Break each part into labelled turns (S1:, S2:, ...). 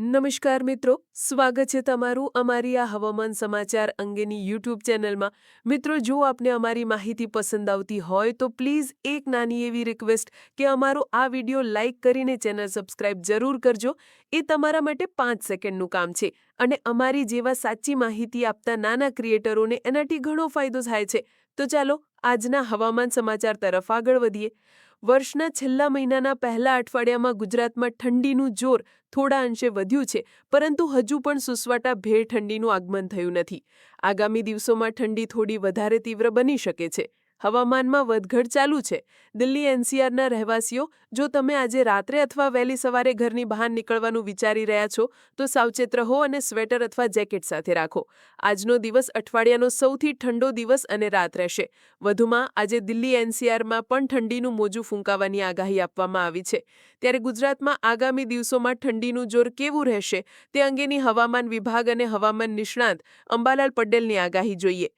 S1: નમસ્કાર મિત્રો, સ્વાગત છે તમારું અમારી આ હવામાન સમાચાર અંગેની યુટ્યુબ ચેનલમાં. મિત્રો, જો આપને અમારી માહિતી પસંદ આવતી હોય તો પ્લીઝ એક નાની એવી રિક્વેસ્ટ કે અમારો આ વીડિયો લાઇક કરીને ચેનલ સબસ્ક્રાઇબ જરૂર કરજો. એ તમારા માટે પાંચ સેકન્ડનું કામ છે અને અમારી જેવા સાચી માહિતી આપતા નાના ક્રિએટરોને એનાથી ઘણો ફાયદો થાય છે. તો ચાલો આજના હવામાન સમાચાર તરફ આગળ વધીએ. વર્ષના છેલ્લા મહિનાના પહેલા અઠવાડિયામાં ગુજરાતમાં ઠંડીનું જોર થોડા અંશે વધ્યું છે, પરંતુ હજુ પણ સુસવાટા ભેર ઠંડીનું આગમન થયું નથી. આગામી દિવસોમાં ઠંડી થોડી વધારે તીવ્ર બની શકે છે. હવામાનમાં વધઘટ ચાલુ છે. દિલ્હી એનસીઆરના રહેવાસીઓ, જો તમે આજે રાત્રે અથવા વહેલી સવારે ઘરની બહાર નીકળવાનું વિચારી રહ્યા છો, તો સાવચેત રહો અને સ્વેટર અથવા જેકેટ સાથે રાખો. આજનો દિવસ અઠવાડિયાનો સૌથી ઠંડો દિવસ અને રાત રહેશે. વધુમાં, આજે દિલ્હી એનસીઆરમાં પણ ઠંડીનું મોજું ફૂંકાવાની આગાહી આપવામાં આવી છે. ત્યારે ગુજરાતમાં આગામી દિવસોમાં ઠંડીનું જોર કેવું રહેશે, તે અંગેની હવામાન વિભાગ અને હવામાન નિષ્ણાંત અંબાલાલ પટેલની આગાહી જોઈએ.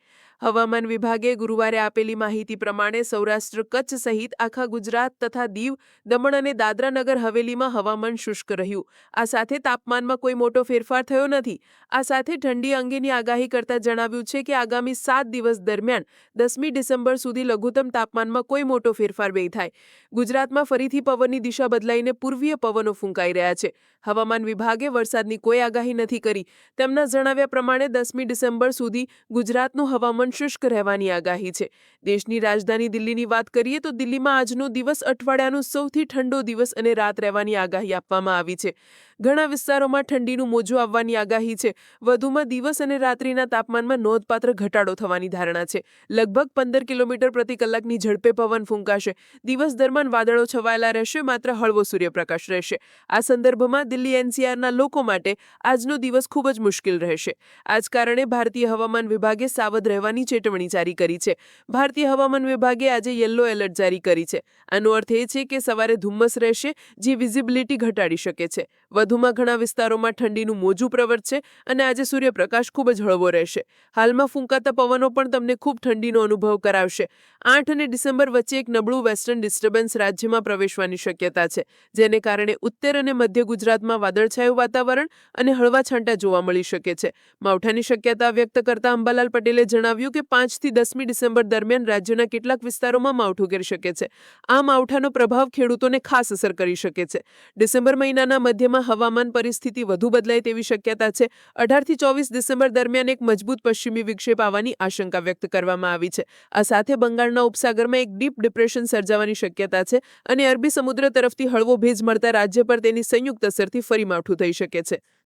S1: હવામાન વિભાગે ગુરુવારે આપેલી માહિતી પ્રમાણે સૌરાષ્ટ્ર કચ્છ સહિત આખા ગુજરાત તથા દીવ, દમણ અને દાદરા નગર હવેલીમાં હવામાન શુષ્ક રહ્યું. આ સાથે તાપમાનમાં કોઈ મોટો ફેરફાર થયો નથી. આ સાથે ઠંડી અંગેની આગાહી કરતા જણાવ્યું છે કે આગામી સાત દિવસ દરમિયાન દસમી ડિસેમ્બર સુધી લઘુત્તમ તાપમાનમાં કોઈ મોટો ફેરફાર નહીં થાય ગુજરાતમાં ફરીથી પવનની દિશા બદલાઈને પૂર્વીય પવનો ફૂંકાઈ રહ્યા છે. હવામાન વિભાગે વરસાદની કોઈ આગાહી નથી કરી. તેમના જણાવ્યા પ્રમાણે દસમી ડિસેમ્બર સુધી ગુજરાતનું હવામાન શુષ્ક રહેવાની આગાહી છે. દેશની રાજધાની દિલ્હીની વાત કરીએ તો દિલ્હીમાં આજનો દિવસ અઠવાડિયાનો સૌથી ઠંડો દિવસ અને રાત રહેવાની આગાહી આપવામાં આવી છે. ઘણા વિસ્તારોમાં ઠંડીનું મોજું આવવાની આગાહી છે. વધુમાં દિવસ અને રાત્રિના તાપમાનમાં નોંધપાત્ર ઘટાડો થવાની ધારણા છે. લગભગ પંદર કિલોમીટર પ્રતિ કલાકની ઝડપે પવન ફૂંકાશે. દિવસ દરમિયાન વાદળો છવાયેલા રહેશે, માત્ર હળવો સૂર્યપ્રકાશ રહેશે. આ સંદર્ભમાં દિલ્હી એનસીઆરના લોકો માટે આજનો દિવસ ખૂબ જ મુશ્કેલ રહેશે. આ જ કારણે ભારતીય હવામાન વિભાગે સાવધ રહેવાની ચેતવણી જારી કરી છે. ભારતીય હવામાન વિભાગે આજે યલો એલર્ટ જારી કરી છે. આનો અર્થ એ છે કે સવારે ધુમ્મસ રહેશે, જે વિઝિબિલિટી ઘટાડી શકે છે. વધુમાં ઘણા વિસ્તારોમાં ઠંડીનું મોજું પ્રવર્તશે અને આજે સૂર્યપ્રકાશ ખૂબ જ હળવો રહેશે. હાલમાં ફૂંકાતા પવનો પણ તમને ખૂબ ઠંડીનો અનુભવ કરાવશે. આઠ અને ડિસેમ્બર વચ્ચે એક નબળું વેસ્ટર્ન ડિસ્ટર્બન્સ રાજ્યમાં પ્રવેશવાની શક્યતા છે, જેને કારણે ઉત્તર અને મધ્ય ગુજરાતમાં વાદળછાયું વાતાવરણ અને હળવા છાંટા જોવા મળી શકે છે. માવઠાની શક્યતા વ્યક્ત કરતા અંબાલાલ પટેલે જણાવ્યું કે પાંચથી દસમી ડિસેમ્બર દરમિયાન રાજ્યના કેટલાક વિસ્તારોમાં માવઠું કરી શકે છે. આ માવઠાનો પ્રભાવ ખેડૂતોને ખાસ અસર કરી શકે છે. ડિસેમ્બર મહિનાના મધ્યમાં હવામાન પરિસ્થિતિ વધુ બદલાય તેવી શક્યતા છે. અઢારથી ચોવીસ ડિસેમ્બર દરમિયાન એક મજબૂત પશ્ચિમી વિક્ષેપ આવવાની આશંકા વ્યક્ત કરવામાં આવી છે. આ સાથે બંગાળના ઉપસાગરમાં એક ડીપ ડિપ્રેશન સર્જાવાની શક્યતા છે અને અરબી સમુદ્ર તરફથી હળવો ભેજ મળતા રાજ્ય પર તેની સંયુક્ત અસરથી ફરી માવઠું થઈ શકે છે.